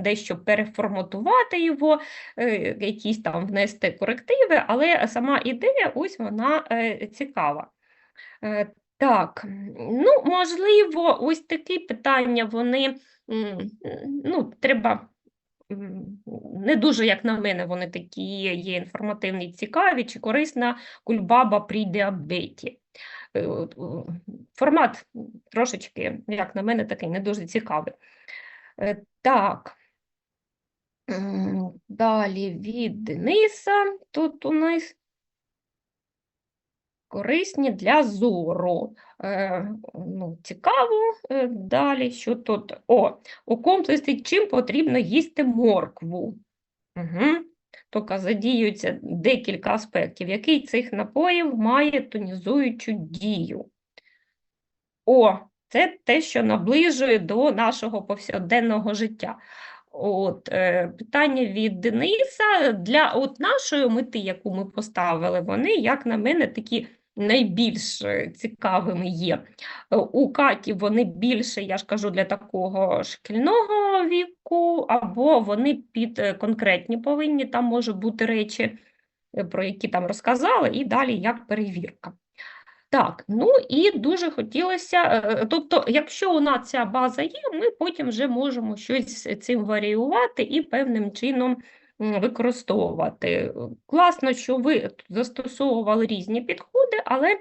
дещо переформатувати його, е, якісь там внести корективи, але сама ідея ось вона е, цікава. Е, Так, ну, можливо, ось такі питання, вони ну, треба. Не дуже, як на мене, вони такі є інформативні, цікаві, чи корисна кульбаба при діабеті. Формат трошечки, як на мене, такий не дуже цікавий. Так. Далі від Дениса. Тут у нас корисні для зору. Е, ну, цікаво. Е, далі, що тут? О, у комплексі чим потрібно їсти моркву. Угу. Тобто задіюється декілька аспектів. Який цих напоїв має тонізуючу дію? О, це те, що наближує до нашого повсякденного життя. От, е, питання від Дениса для от нашої мети, яку ми поставили, вони, як на мене, такі найбільш е, цікавими є. Е, У Каті вони більше, я ж кажу, для такого шкільного віку, або вони під конкретні повинні, там можуть бути речі, про які там розказали, і далі як перевірка. Так, ну і дуже хотілося, е, тобто, якщо у нас ця база є, ми потім вже можемо щось цим варіювати і певним чином використовувати. Класно, що ви застосовували різні підходи, але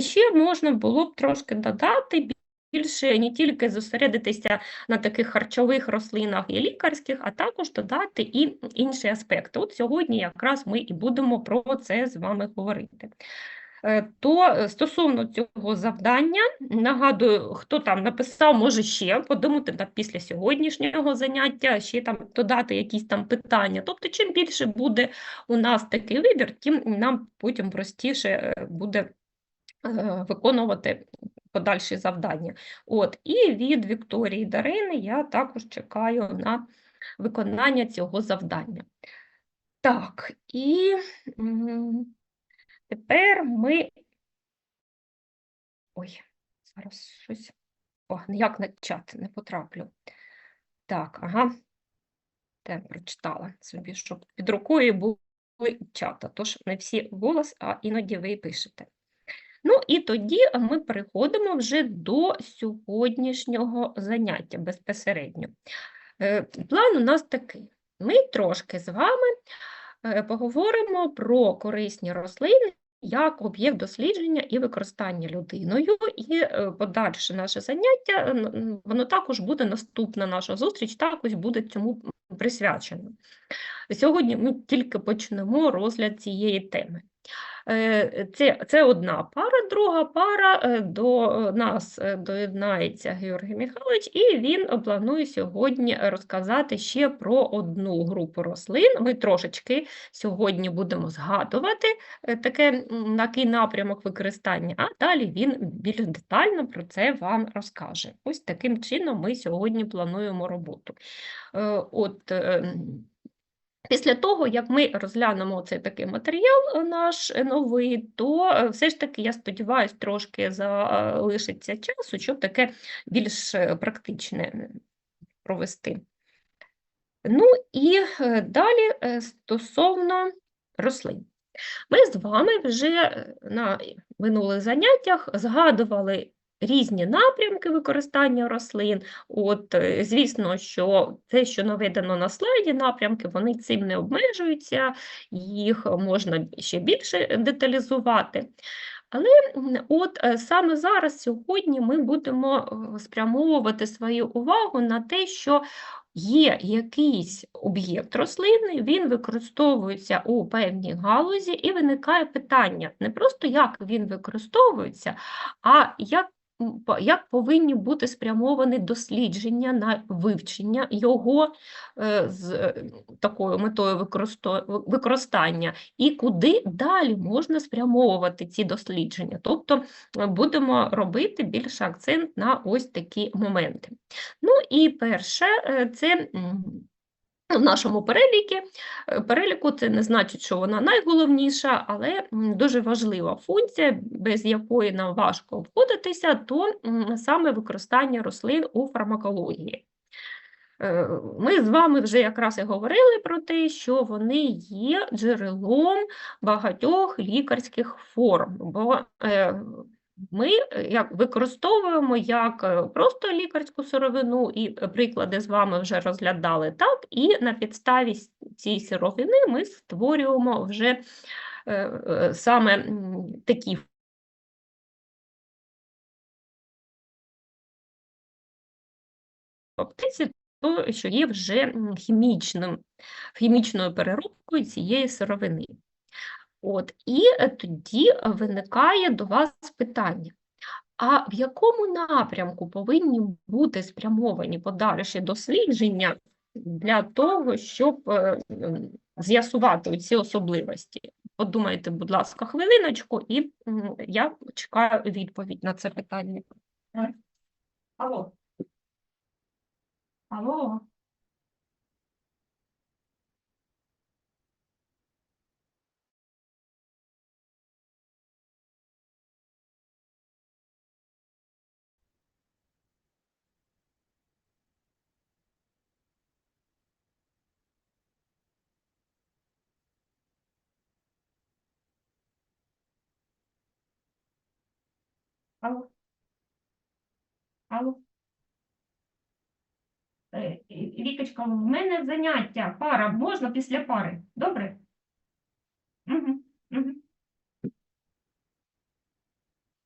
ще можна було б трошки додати більше не тільки зосередитися на таких харчових рослинах і лікарських, а також додати і інші аспекти. От сьогодні якраз ми і будемо про це з вами говорити. Е, То е, стосовно цього завдання, нагадую, хто там написав, може ще подумати на після сьогоднішнього заняття, ще там додати якісь там питання. Тобто, чим більше буде у нас такий вибір, тим нам потім простіше е, буде виконувати подальші завдання. От, і від Вікторії Дарини я також чекаю на виконання цього завдання. Так, і. Тепер ми. Ой, зараз щось. О, ніяк на чат не потраплю. Так, ага. Те прочитала собі, щоб під рукою були чата. Тож не всі голос, а іноді ви пишете. Ну і тоді ми переходимо вже до сьогоднішнього заняття безпосередньо. Е, План у нас такий. Ми трошки з вами поговоримо про корисні рослини як об'єкт дослідження і використання людиною, і е, подальше наше заняття, е, воно також буде наступна наша зустріч, також буде цьому присвячено. Сьогодні ми тільки почнемо розгляд цієї теми. Е, Це, це одна пара, друга пара е, до нас е, доєднається Георгій Михайлович, і він планує сьогодні розказати ще про одну групу рослин. Ми трошечки сьогодні будемо згадувати таке, такий напрямок використання, а далі він більш детально про це вам розкаже. Ось таким чином ми сьогодні плануємо роботу. От, е, Після того, як ми розглянемо цей такий матеріал е, наш е, новий, то е, все ж таки, я сподіваюся, трошки залишиться часу, щоб таке більш практичне провести. Ну і далі стосовно рослин. Ми з вами вже на минулих заняттях згадували різні напрямки використання рослин. От, е, звісно, що те, що наведено на слайді, напрямки, вони цим не обмежуються, їх можна ще більше деталізувати. Але от е, саме зараз, сьогодні, ми будемо е, спрямовувати свою увагу на те, що є якийсь об'єкт рослини, він використовується у певній галузі, і виникає питання не просто як він використовується, а як як повинні бути спрямовані дослідження на вивчення його е, з е, такою метою використання, і куди далі можна спрямовувати ці дослідження. Тобто е, будемо робити більше акцент на ось такі моменти. Ну і перше, це в нашому переліку, е, переліку це не значить, що вона найголовніша, але дуже важлива функція, без якої нам важко обходитися, то саме використання рослин у фармакології. Е, Ми з вами вже якраз і говорили про те, що вони є джерелом багатьох лікарських форм, бо е, ми е, як використовуємо як е, просто лікарську сировину, і е, приклади з вами вже розглядали, так і на підставі цієї сировини ми створюємо вже саме такі аптеці, то що є вже хімічним, хімічною переробкою цієї сировини. От, і тоді виникає до вас питання. А в якому напрямку повинні бути спрямовані подальші дослідження для того, щоб е, з'ясувати ці особливості? Подумайте, будь ласка, хвилиночку, і я чекаю відповідь на це питання. Алло. Алло. Алло. Алло. Е, Вікочка, в мене заняття, пара, можна після пари? Добре? Угу. Угу.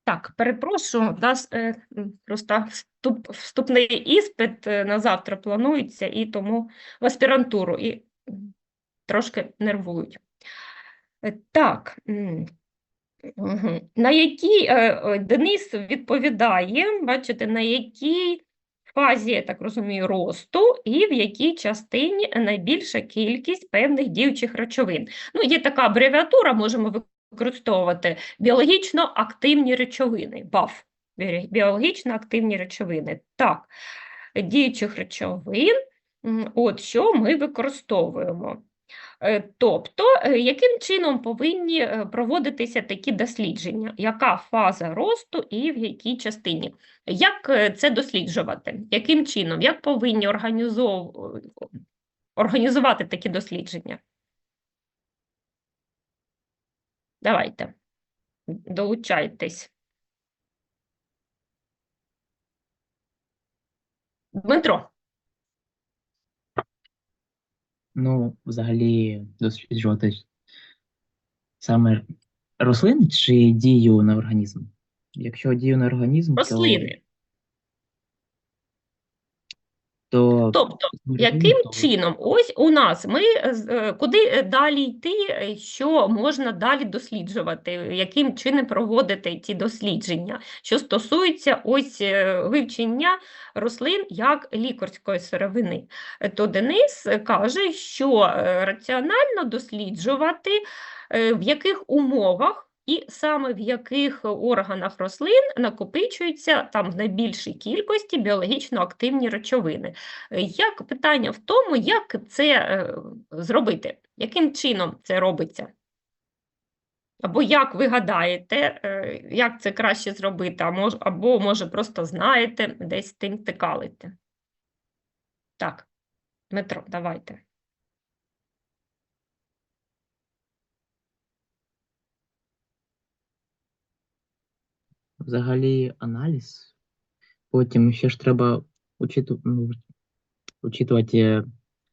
Так, перепрошую, у нас е, просто вступ, вступний іспит е, на завтра планується, і тому в аспірантуру, і трошки нервують. Так. На якій е, е, Денис відповідає, бачите, на якій фазі, я так розумію, росту і в якій частині найбільша кількість певних діючих речовин. Ну, є така абревіатура, можемо використовувати біологічно активні речовини, БАФ, біологічно активні речовини. Так, діючих речовин, от що ми використовуємо. Е, Тобто, е, яким чином повинні е, проводитися такі дослідження? Яка фаза росту і в якій частині? Як це досліджувати? Яким чином? Як повинні організувати такі дослідження? Давайте, долучайтесь. Дмитро, Ну, взагалі, досліджувати саме рослини чи дію на організм? Якщо дію на організм, то. То Тобто, Яким то чином? Ось у нас ми е, е, куди е, далі йти, що можна далі досліджувати, яким чином проводити ці дослідження, що стосується ось вивчення рослин як лікарської сировини. То Денис каже, що раціонально досліджувати, в яких умовах. І саме в яких органах рослин накопичуються там в найбільшій кількості біологічно активні речовини. Як питання в тому, як це е, зробити? Яким чином це робиться? Або як ви гадаєте, е, як це краще зробити, або, може, просто знаєте, десь тим стикалите. Так, Дмитро, давайте. Взагалі аналіз. Потім ще ж треба учиту, ну, учитувати е,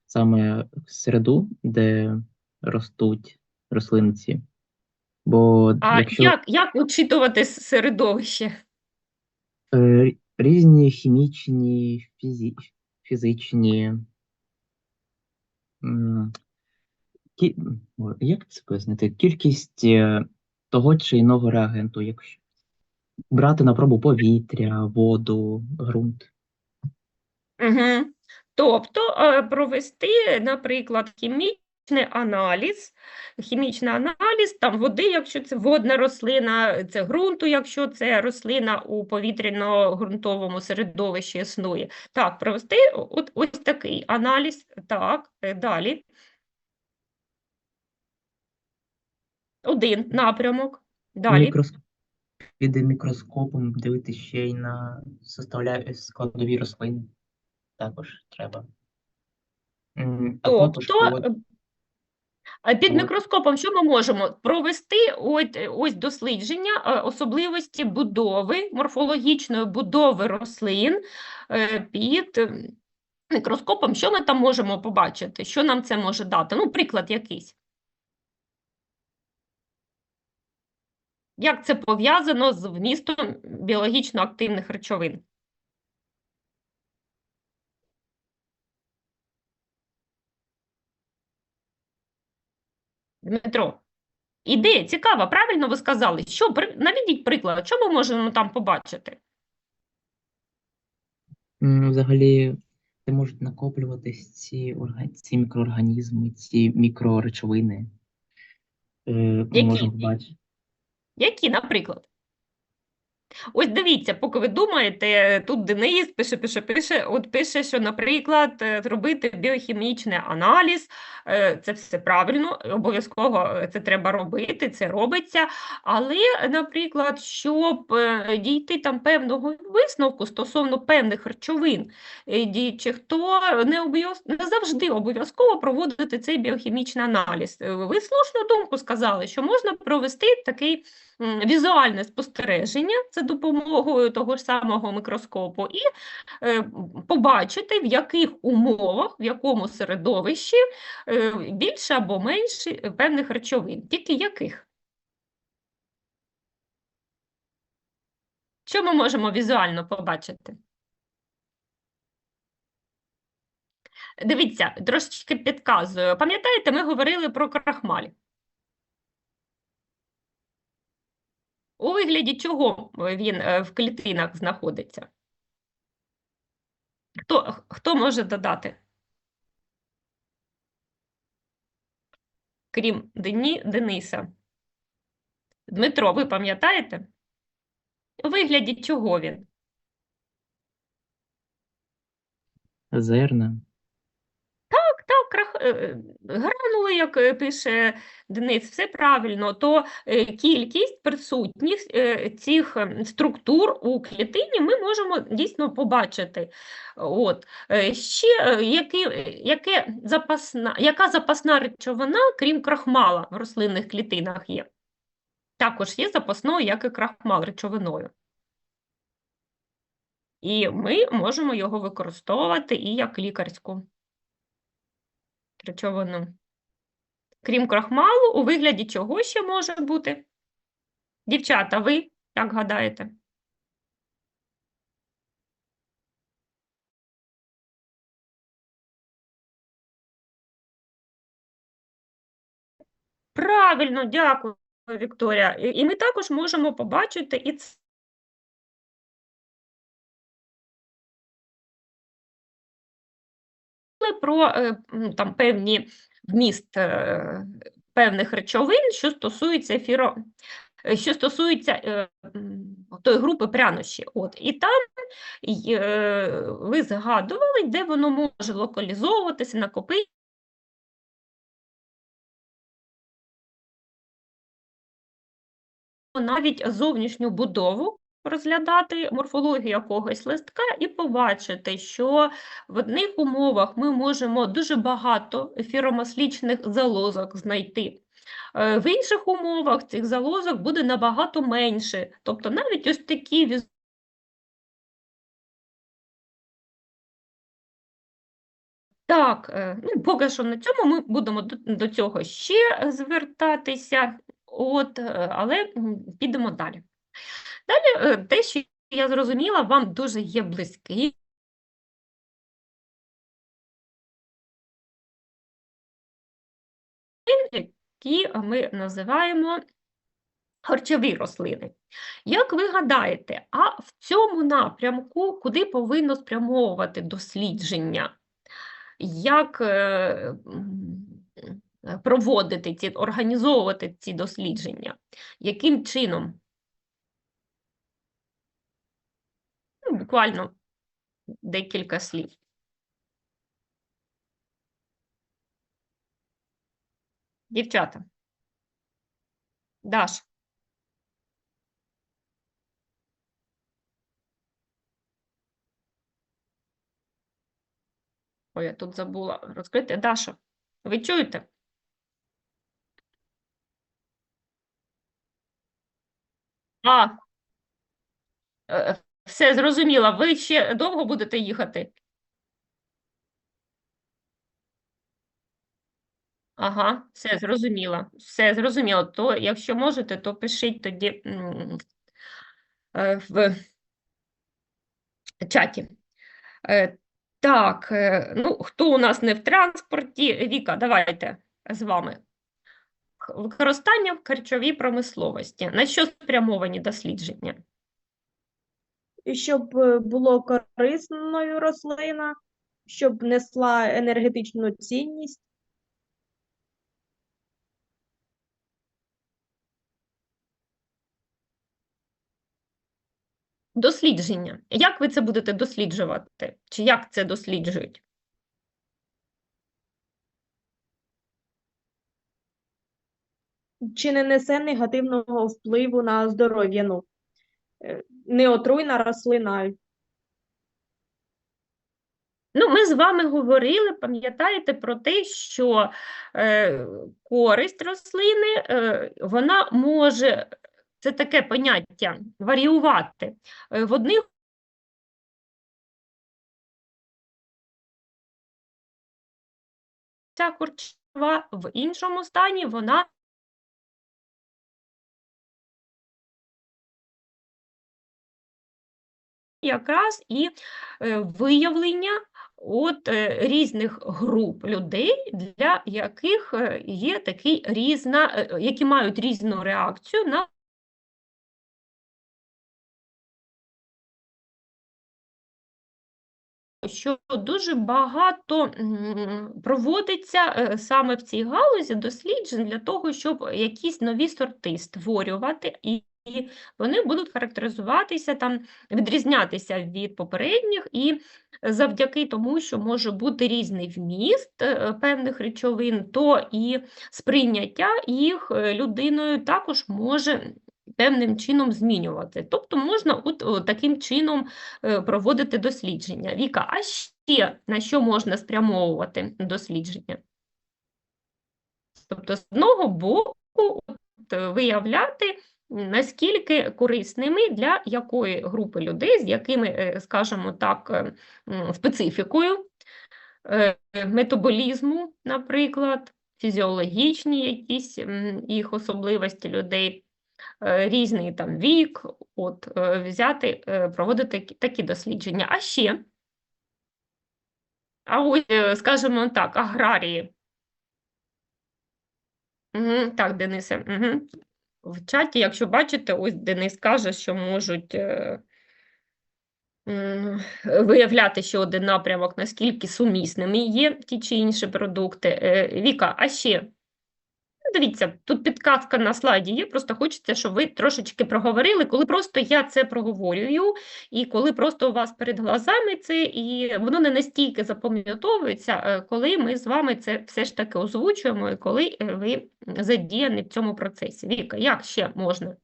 саме середу, де ростуть рослинці. Бо А якщо як, як учитувати середовище? е, різні хімічні, фізі, фізичні. м, кі, о, як це пояснити? Кількість е, того чи іного реагенту, якщо брати на пробу повітря, воду, ґрунт. Угу. Тобто е, провести, наприклад, хімічний аналіз, хімічний аналіз там води, якщо це водна рослина, це ґрунту, якщо це рослина у повітряно-ґрунтовому середовищі існує. Так, провести от, ось такий аналіз. Так, е, далі. Один напрямок. Далі. Мікроск... Під мікроскопом дивитися ще й на составля... складові рослини. Також треба. А Тобто, от, е, а під мікроскопом що ми можемо? Провести ось, ось дослідження е, особливості будови, морфологічної будови рослин е, під е, мікроскопом. Що ми там можемо побачити? Що нам це може дати? Ну, приклад якийсь. Як це пов'язано з вмістом біологічно активних речовин? Дмитро, ідея цікава, правильно ви сказали. Що, наведіть приклад, що ми можемо там побачити? Взагалі, де можуть накоплюватись ці, ці мікроорганізми, ці мікроречовини. Е, Ми Які? можемо побачити. Які, наприклад? Ось дивіться, поки ви думаєте, тут Денис пише, пише, пише, от пише, що, наприклад, е, зробити біохімічний аналіз, е, це все правильно, обов'язково е, це треба робити, це робиться. Але, наприклад, щоб дійти там певного висновку стосовно певних речовин, діючих, то не, не завжди обов'язково проводити цей біохімічний аналіз. Ви слушну думку сказали, що можна провести такий візуальне спостереження за допомогою того ж самого мікроскопу і е, побачити, в яких умовах, в якому середовищі е, більше або менше певних речовин. Тільки яких? Що ми можемо візуально побачити? Дивіться, трошечки підказую. Пам'ятаєте, ми говорили про крахмаль. У вигляді чого він е, в клітинах знаходиться? Хто, хто може додати? Крім Дені, Дениса. Дмитро, ви пам'ятаєте? У вигляді чого він? Зерна. Так, так, крах... е, е, гранули, як е, пише Денис, все правильно, то е, кількість присутніх е, цих е, структур у клітині ми можемо дійсно побачити. От. Е, Ще е, які, яке запасна, яка запасна речовина, крім крахмала, в рослинних клітинах є? Також є запасною, як і крахмал речовиною. І ми можемо його використовувати і як лікарську речовину. Крім крахмалу, у вигляді чого ще може бути? Дівчата, ви як гадаєте? Правильно, дякую, Вікторія. І ми також можемо побачити і це. про е, там певні вміст е, певних речовин, що стосується ефіро, е, що стосується тої групи прянощі. От, і там ви згадували, де воно може локалізовуватися, накопитися. навіть зовнішню будову розглядати морфологію якогось листка і побачити, що в одних умовах ми можемо дуже багато ефіромаслічних залозок знайти. Е, В інших умовах цих залозок буде набагато менше. Тобто навіть ось такі віз- Так, е, ну, поки що на цьому ми будемо до, до цього ще звертатися, от, е, але підемо далі. Далі, е, те, що я зрозуміла, вам дуже є близький. Які ми називаємо харчові рослини. Як ви гадаєте, а в цьому напрямку куди повинно спрямовувати дослідження? Як е, проводити ці, організовувати ці дослідження? Яким чином? Ну, буквально декілька слів. Дівчата. Даш. Ой, я тут забула розкрити. Даша, ви чуєте? А, е, все зрозуміла. Ви ще довго будете їхати? Ага, все зрозуміла. Все зрозуміло. То якщо можете, то пишіть тоді е, в чаті. Е, Так, е, ну хто у нас не в транспорті? Віка, давайте з вами. Використання в харчовій промисловості. На що спрямовані дослідження? І щоб е, було корисною рослина, щоб несла енергетичну цінність. Дослідження. Як ви це будете досліджувати? Чи як це досліджують? Чи не несе негативного впливу на здоров'я? Ну, е, не отруйна рослина, Ну, ми з вами говорили, пам'ятаєте про те, що е, користь рослини, е, вона може, це таке поняття, варіювати. Е, в одних ця корчова, в іншому стані вона якраз і е, виявлення от е, різних груп людей, для яких е, є такий різна, які мають різну реакцію на що дуже багато проводиться саме в цій галузі досліджень для того, щоб якісь нові сорти створювати, і і вони будуть характеризуватися там, відрізнятися від попередніх, і завдяки тому, що може бути різний вміст е, певних речовин, то і сприйняття їх е, людиною також може певним чином змінювати. Тобто можна от, о, таким чином е, проводити дослідження. Віка, а ще на що можна спрямовувати дослідження? Тобто, з одного боку, от, виявляти, наскільки корисними для якої групи людей, з якими, е, скажімо так, е, специфікою е, метаболізму, наприклад, фізіологічні якісь їх особливості людей, різний там вік, от взяти, проводити такі- дослідження. А ще, а ось, скажімо так, аграрії. Мгм, Так, Денисе, угу. В чаті, якщо бачите, ось Денис каже, що можуть е, виявляти, ще один напрямок, наскільки сумісними є ті чи інші продукти. Е, Віка, а ще Дивіться, тут підказка на слайді є, просто хочеться, щоб ви трошечки проговорили, коли просто я це проговорюю, і коли просто у вас перед глазами це, і воно не настільки запам'ятовується, е, коли ми з вами це все ж таки озвучуємо, і коли е, ви задіяні в цьому процесі. Віка, як ще можна?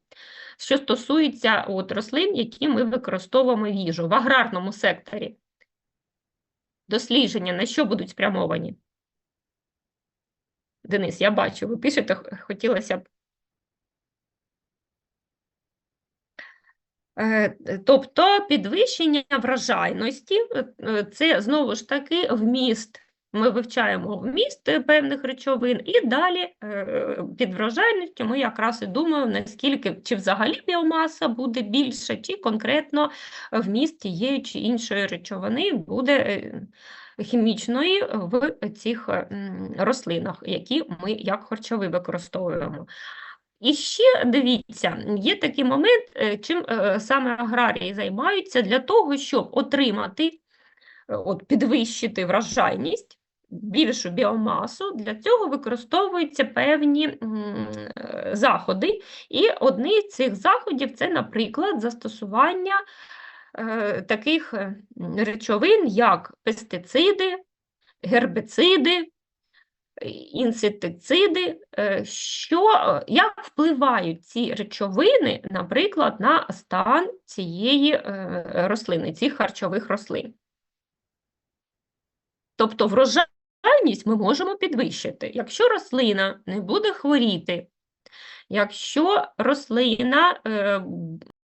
Що стосується от, рослин, які ми використовуємо в їжу в аграрному секторі, дослідження на що будуть спрямовані? Денис, я бачу, ви пишете, хотілося б. Е, Тобто підвищення врожайності, е, це знову ж таки вміст. Ми вивчаємо вміст певних речовин, і далі е, під врожайністю ми якраз і думаємо, наскільки чи взагалі біомаса буде більша, чи конкретно вміст тієї чи іншої речовини буде хімічної в цих рослинах, які ми як харчові використовуємо. І ще дивіться, є такий момент, е, чим е, саме аграрії займаються для того, щоб отримати, е, от, підвищити врожайність, більшу біомасу. Для цього використовуються певні заходи. І одний з цих заходів це, наприклад, застосування таких е, речовин, як пестициди, гербициди, інсектициди, е, що, е, як впливають ці речовини, наприклад, на стан цієї е, рослини, цих харчових рослин. Тобто врожайність ми можемо підвищити. Якщо рослина не буде хворіти, якщо рослина е,